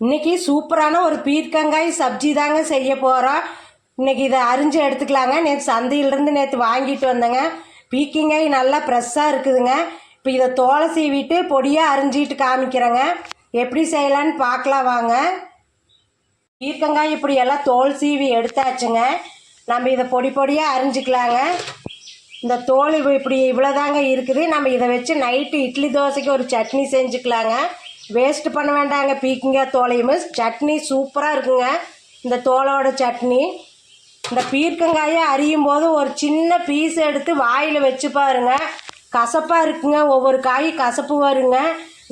இன்னைக்கு சூப்பரான ஒரு பீர்க்கங்காய் சப்ஜி தாங்க செய்ய போகிறோம் இன்னைக்கு இதை அரிஞ்சு எடுத்துக்கலாங்க. நேற்று சந்தையிலேருந்து நேற்று வாங்கிட்டு வந்தேங்க. பீர்க்கங்காய் நல்லா ஃப்ரெஷ்ஷாக இருக்குதுங்க. இப்போ இதை தோலை சீவிட்டு பொடியாக அரிஞ்சிட்டு காமிக்கிறேங்க. எப்படி செய்யலான்னு பார்க்கலாம் வாங்க. பீர்க்கங்காய் இப்படி எல்லாம் தோல் சீவி எடுத்தாச்சுங்க. நம்ம இதை பொடி பொடியாக அரிஞ்சிக்கலாங்க. இந்த தோல் இப்படி இவ்வளோதாங்க இருக்குது. நம்ம இதை வச்சு நைட்டு இட்லி தோசைக்கு ஒரு சட்னி செஞ்சுக்கலாங்க. வேஸ்ட்டு பண்ண வேண்டாங்க. பீக்கங்காய் தோலையும். சட்னி சூப்பராக இருக்குங்க. இந்த தோலோட சட்னி. இந்த பீர்க்கங்காயை அரியும் போது ஒரு சின்ன பீஸ் எடுத்து வாயில் வச்சு பாருங்க. கசப்பாக இருக்குங்க. ஒவ்வொரு காய் கசப்பு வருங்க.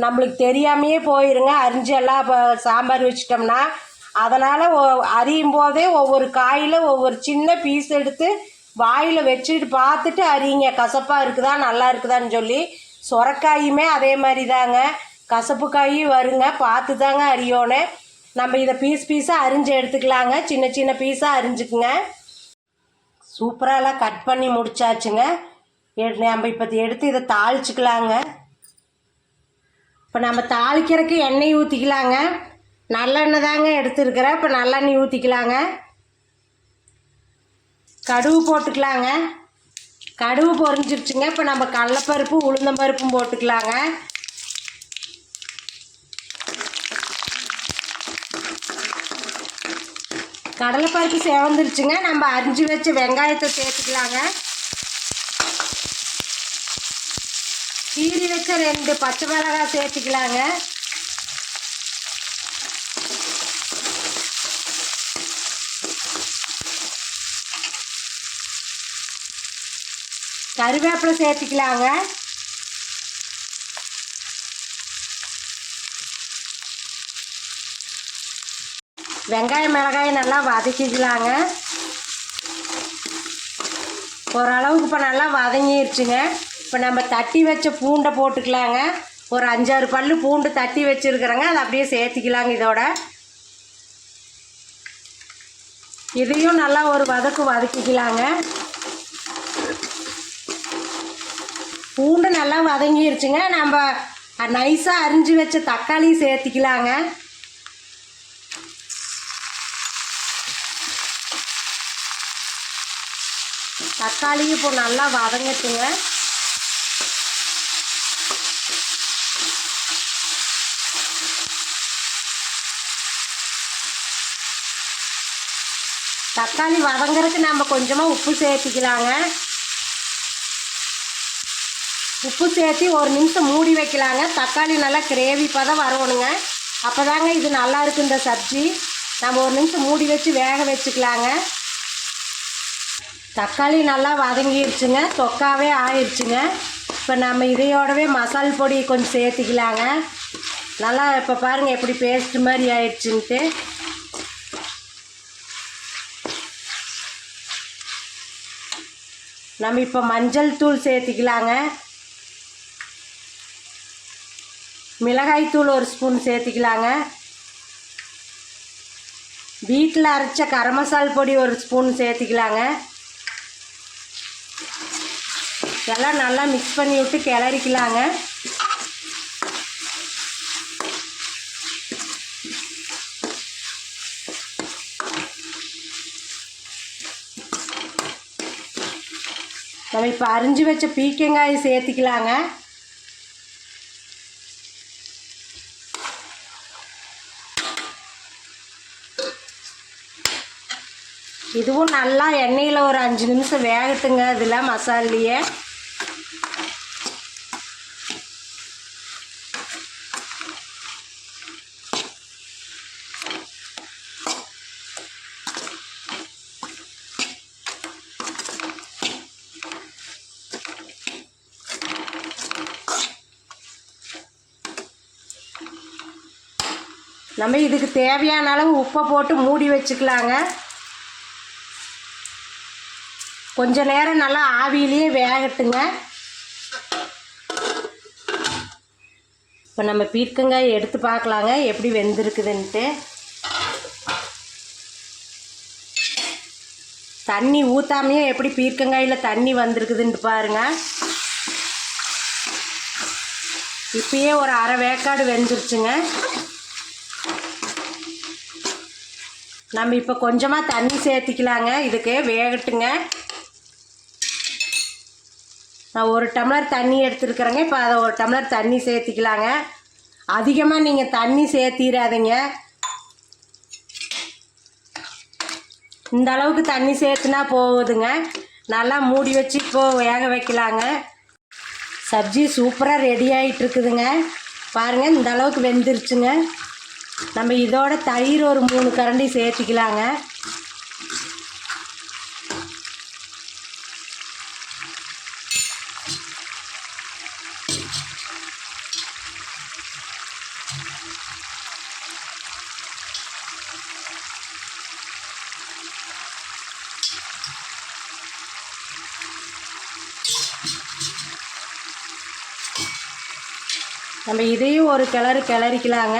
நம்மளுக்கு தெரியாமையே போயிருங்க. அரிஞ்சு எல்லாம் இப்போ சாம்பார் வச்சிட்டோம்னா. அதனால் அரியும் போதே ஒவ்வொரு காயில் ஒவ்வொரு சின்ன பீஸ் எடுத்து வாயில் வச்சுட்டு பார்த்துட்டு அரியுங்க. கசப்பாக இருக்குதா நல்லா இருக்குதான்னு சொல்லி. சொரக்காயுமே அதே மாதிரி தாங்க. கசப்பு காய் வருங்க. பார்த்து தாங்க அரியோணும் நம்ம இதை பீஸ் பீஸாக அரிஞ்சு எடுத்துக்கலாங்க. சின்ன சின்ன பீஸாக அரிஞ்சுக்குங்க. சூப்பராக கட் பண்ணி முடிச்சாச்சுங்க. எ- நம்ம இப்போ எடுத்து இதை தாளிச்சுக்கலாங்க. இப்போ நம்ம தாளிக்கிறதுக்கு எண்ணெய் ஊற்றிக்கலாங்க நல்லெண்ணெய் தாங்க எடுத்துருக்கிறேன். இப்போ நல்லெண்ணெய் ஊற்றிக்கலாங்க கடுகு போட்டுக்கலாங்க. கடுகு பொறிஞ்சிருச்சுங்க இப்போ நம்ம கடலப்பருப்பு உளுந்தம்பருப்பும் போட்டுக்கலாங்க. கடலைப்பருப்பு செவந்துருச்சுங்க. நம்ம அரிஞ்சு வச்ச வெங்காயத்தை சேர்த்துக்கலாங்க. கீரி வச்ச ரெண்டு பச்சை மிளகாய் சேர்த்துக்கலாங்க. கருவேப்பிலை சேர்த்துக்கலாங்க. வெங்காயம் மிளகாயை நல்லா வதக்கிக்கலாங்க. ஓரளவுக்கு இப்போ நல்லா வதங்கிருச்சுங்க. இப்போ நம்ம தட்டி வச்ச பூண்டை போட்டுக்கலாங்க. ஒரு அஞ்சாறு பல் பூண்டு தட்டி வச்சுருக்குறேங்க. அதை அப்படியே சேர்த்திக்கலாங்க இதோட. இதையும் நல்லா ஒரு வதக்கு வதக்கிக்கலாங்க. பூண்டு நல்லா வதங்கிருச்சுங்க. நம்ம நைஸாக அரிஞ்சு வச்ச தக்காளி சேர்த்திக்கலாங்க. தக்காளியும் இப்போ நல்லா வதங்கட்டுங்க. தக்காளி வதங்குறதுக்கு நம்ம கொஞ்சமாக உப்பு சேர்த்திக்கலாங்க. உப்பு சேர்த்து ஒரு நிமிஷம் மூடி வைக்கலாங்க. தக்காளி நல்லா கிரேவி தான் வரணுங்க அப்போ தாங்க இது நல்லா இருக்கு இந்த சப்ஜி. நம்ம ஒரு நிமிஷம் மூடி வச்சு வேக வச்சுக்கலாங்க. தக்காளி நல்லா வதங்கிடுச்சுங்க தொக்காவே ஆயிடுச்சுங்க இப்போ நம்ம இதையோடவே மசால் பொடி கொஞ்சம் சேர்த்துக்கலாங்க. நல்லா இப்போ பாருங்கள் எப்படி பேஸ்ட் மாதிரி ஆயிடுச்சுன்ட்டு நம்ம இப்போ மஞ்சள் தூள் சேர்த்திக்கலாங்க. மிளகாய் தூள் ஒரு ஸ்பூன் சேர்த்திக்கலாங்க. வீட்டில் அரைச்ச கரம் மசால் பொடி ஒரு ஸ்பூன் சேர்த்திக்கலாங்க. எல்லாம் நல்லா மிக்ஸ் பண்ணி விட்டு கிளறிக்கலாங்க. நம்ம இப்போ அரிஞ்சு வச்ச பீக்கங்காய் சேர்த்திக்கலாங்க. இதுவும் நல்லா எண்ணெயில் ஒரு அஞ்சு நிமிஷம் வேகட்டுங்க. இதில் மசாலையே. நம்ம இதுக்கு தேவையான அளவு உப்பை போட்டு மூடி வச்சுக்கலாங்க. கொஞ்ச நேரம் நல்லா ஆவியிலேயே வேகட்டுங்க. இப்போ நம்ம பீர்க்கங்காய் எடுத்து பார்க்கலாங்க எப்படி வெந்திருக்குதுன்ட்டு. தண்ணி ஊற்றாமையே எப்படி பீர்க்கங்காயில் தண்ணி வந்திருக்குதுன்ட்டு பாருங்க. இப்பயே ஒரு அரை வேக்காடு வெந்துருச்சுங்க. நம்ம இப்போ கொஞ்சமாக தண்ணி சேர்த்திக்கலாங்க இதுக்கு வேகட்டுங்க. நான் ஒரு டம்ளர் தண்ணி எடுத்துருக்குறேங்க. இப்போ அதை ஒரு டம்ளர் தண்ணி சேர்த்திக்கலாங்க. அதிகமாக நீங்கள் தண்ணி சேர்த்திடாதீங்க இந்த அளவுக்கு தண்ணி சேர்த்துனா போகுதுங்க நல்லா மூடி வச்சு இப்போ வேக வைக்கலாங்க. சப்ஜி சூப்பராக ரெடி ஆகிட்டு இருக்குதுங்க பாருங்கள் இந்த அளவுக்கு வெந்துருச்சுங்க. நம்ம இதோட தயிர் ஒரு மூணு கரண்டி சேர்த்திக்கலாங்க. நம்ம இதையும் ஒரு கிளறு கிளறிக்கலாங்க.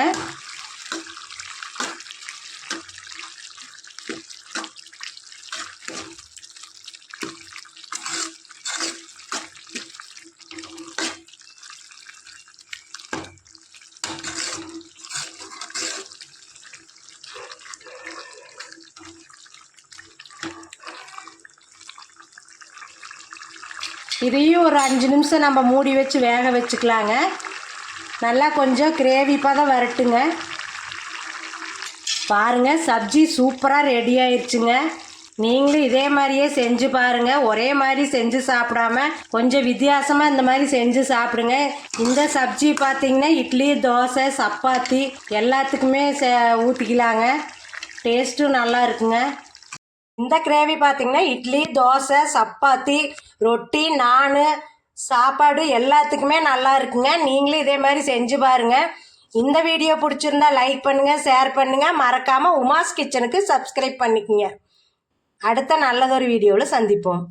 இதையும் ஒரு அஞ்சு நிமிஷம் நம்ம மூடி வச்சு வேக வச்சுக்கலாங்க. நல்லா கொஞ்சம் கிரேவி பதம் வரட்டுங்க. பாருங்க சப்ஜி சூப்பராக ரெடி ஆயிடுச்சுங்க நீங்களும் இதே மாதிரியே செஞ்சு பாருங்க. ஒரே மாதிரி செஞ்சு சாப்பிடாம கொஞ்சம் வித்தியாசமாக இந்த மாதிரி செஞ்சு சாப்பிடுங்க. இந்த சப்ஜி பார்த்தீங்கன்னா இட்லி தோசை சப்பாத்தி எல்லாத்துக்குமே செ ஊற்றிக்கலாங்க டேஸ்ட்டும் நல்லா இருக்குங்க. இந்த கிரேவி பார்த்தீங்கன்னா இட்லி தோசை சப்பாத்தி ரொட்டி நான் சாப்பாடு எல்லாத்துக்குமே நல்லா இருக்குங்க. நீங்களும் இதே மாதிரி செஞ்சு பாருங்க. இந்த வீடியோ பிடிச்சிருந்தா லைக் பண்ணுங்கள் ஷேர் பண்ணுங்கள் மறக்காமல் உமாஸ் கிச்சனுக்கு சப்ஸ்கிரைப் பண்ணிக்கோங்க. அடுத்த நல்லதொரு வீடியோவில் சந்திப்போம்.